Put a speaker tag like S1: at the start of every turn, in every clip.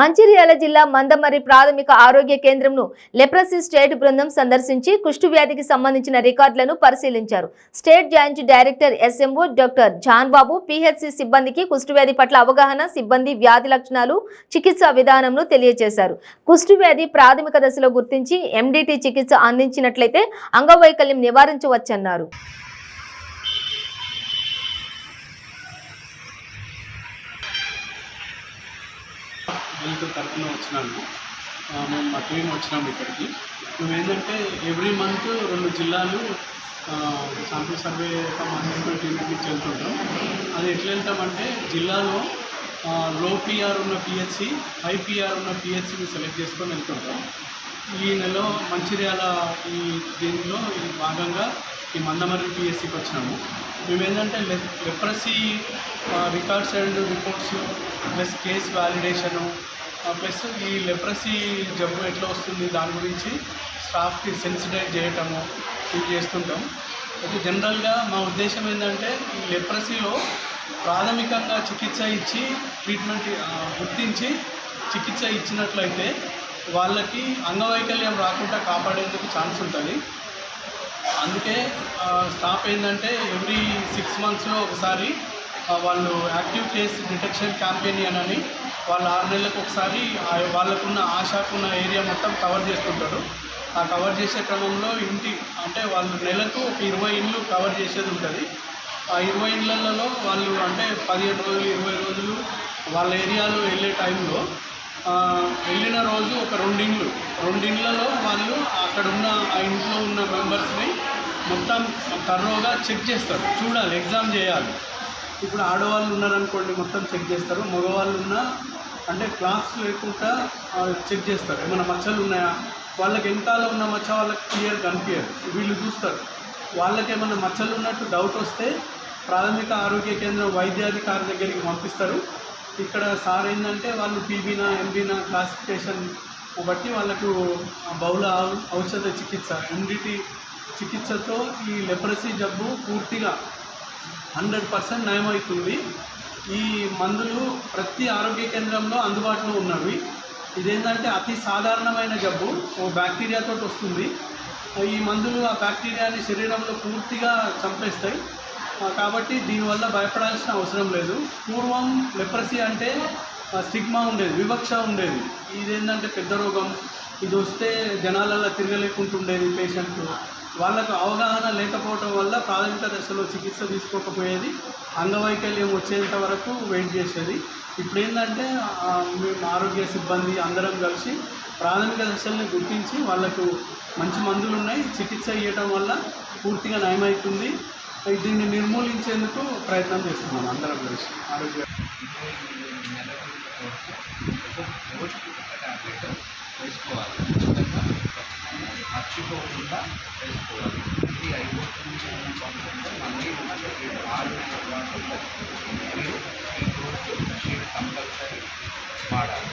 S1: మంచిర్యాల జిల్లా మందమరి ప్రాథమిక ఆరోగ్య కేంద్రంను లెప్రసీ స్టేట్ బృందం సందర్శించి కుష్టు వ్యాధికి సంబంధించిన రికార్డులను పరిశీలించారు. State joint director SMO doctor John Babu PHC సిబ్బందికి కుష్టు వ్యాధి పట్ల అవగాహన సిబ్బంది వ్యాధి లక్షణాలు చికిత్సా విధానంను తెలియజేశారు. కుష్టు వ్యాధి ప్రాథమిక దశలో గుర్తించి ఎండిటి చికిత్స అందించినట్లయితే అంగవైకల్యం నివారించవచ్చన్నారు.
S2: హెల్త్ తరఫున వచ్చినాను. మేము మా టీం వచ్చినాము ఇక్కడికి. మేము ఏంటంటే ఎవ్రీ మంత్ రెండు జిల్లాలు శాంపుల్ సర్వే అసెస్మెంట్ యూనిట్కి వెళ్తుంటాం అది ఎట్లా వెళ్తామంటే జిల్లాలో లో పిఆర్ ఉన్న పిహెచ్సి హై పిఆర్ ఉన్న పిహెచ్సిని సెలెక్ట్ చేసుకొని వెళ్తుంటాం. ఈ నెల మంచిర్యాల ఈ దీనిలో ఈ భాగంగా ఈ మందమర్రి పిఎస్సికి వచ్చినాము. మేము ఏంటంటే leprosy records and reports plus case validation plus ఈ లెప్రసీ జబ్బు ఎట్లా వస్తుంది దాని గురించి స్టాఫ్కి సెన్సిటైజ్ చేయటము ఇది చేస్తుంటాం. అయితే జనరల్గా మా ఉద్దేశం ఏంటంటే ఈ లెప్రసీలో ప్రాథమికంగా చికిత్స ఇచ్చి ట్రీట్మెంట్ గుర్తించి చికిత్స ఇచ్చినట్లయితే వాళ్ళకి అంగవైకల్యం రాకుండా కాపాడేందుకు ఛాన్స్ ఉంటుంది. అందుకే స్టాఫ్ ఏంటంటే ఎవ్రీ సిక్స్ మంత్స్లో ఒకసారి వాళ్ళు యాక్టివ్ కేస్ డిటెక్షన్ క్యాంపెయిన్ అని వాళ్ళు ఆరు నెలలకు ఒకసారి వాళ్ళకున్న ఆశాకున్న ఏరియా మొత్తం కవర్ చేస్తుంటారు. ఆ కవర్ చేసే క్రమంలో ఇంటి అంటే వాళ్ళు నెలకు ఒక ఇరవై ఇండ్లు కవర్ చేసేది ఉంటుంది. ఆ ఇరవై ఇళ్ళలో వాళ్ళు అంటే పదిహేను రోజులు ఇరవై రోజులు వాళ్ళ ఏరియాలో వెళ్ళే టైంలో వెళ్ళిన రోజు ఒక రెండిండ్లు రెండిండ్లలో వాళ్ళు అక్కడ ఉన్న ఆ ఇంట్లో ఉన్న మెంబర్స్ని మొత్తం తరోగా చెక్ చేస్తారు. చూడాలి ఎగ్జామ్ చేయాలి. ఇప్పుడు ఆడవాళ్ళు ఉన్నారనుకోండి మొత్తం చెక్ చేస్తారు. మగవాళ్ళు ఉన్న అంటే క్లాస్ లేకుండా చెక్ చేస్తారు. ఏమైనా మచ్చలు ఉన్నాయా? వాళ్ళకి వెనకాల ఉన్న మచ్చ వాళ్ళకి క్లియర్ కనిపించదు. వీళ్ళు చూస్తారు. వాళ్ళకి ఏమైనా మచ్చలు ఉన్నట్టు డౌట్ వస్తే ప్రాథమిక ఆరోగ్య కేంద్రం వైద్యాధికారి దగ్గరికి పంపిస్తారు. ఇక్కడ సార్ ఏంటంటే వాళ్ళు పీబీనా ఎంబీనా క్లాసిఫికేషన్ బట్టి వాళ్ళకు బహుళ ఔషధ చికిత్స ఎండిటి చికిత్సతో ఈ లెప్రసీ జబ్బు పూర్తిగా హండ్రెడ్ పర్సెంట్ నయమవుతుంది. ఈ మందులు ప్రతి ఆరోగ్య కేంద్రంలో అందుబాటులో ఉన్నవి. ఇదేంటంటే అతి సాధారణమైన జబ్బు ఓ బ్యాక్టీరియాతో వస్తుంది. ఈ మందులు ఆ బ్యాక్టీరియాని శరీరంలో పూర్తిగా చంపేస్తాయి. కాబట్టి దీనివల్ల భయపడాల్సిన అవసరం లేదు. పూర్వం లెప్రసీ అంటే స్టిగ్మా ఉండేది వివక్ష ఉండేది. ఇదేంటంటే పెద్ద రోగం. ఇది వస్తే జనాలలో తిరగలేకుంటుండేది పేషెంట్ వాళ్ళకు అవగాహన లేకపోవడం వల్ల ప్రాథమిక దశలో చికిత్స తీసుకోకపోయేది. అంగవైకల్యం వచ్చేంత వరకు వెయిట్ చేసేది. ఇప్పుడు ఏంటంటే మేము ఆరోగ్య సిబ్బంది అందరం కలిసి ప్రాథమిక దశల్ని గుర్తించి వాళ్ళకు మంచి మందులు ఉన్నాయి చికిత్స ఇవ్వటం వల్ల పూర్తిగా నయమవుతుంది దీన్ని నిర్మూలించేందుకు ప్రయత్నం చేస్తున్నాం అందరం కలిసి. ఆరోగ్య
S3: వేసుకోవాలి ఖచ్చితంగా మర్చిపోకుండా వేసుకోవాలి ఇది అయిపోతుంది మళ్ళీ మనకి ఆరు మీరు ఈ కంపల్సరీ వాడాలి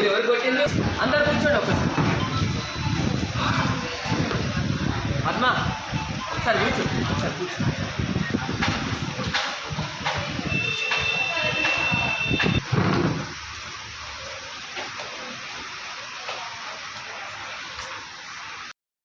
S4: మీరు ఎవరు కొట్టిండ్రు? అందరు కూర్చోండి ఒకసారి పద్మ ఒకసారి కూర్చో ఒకసారి కూర్చో.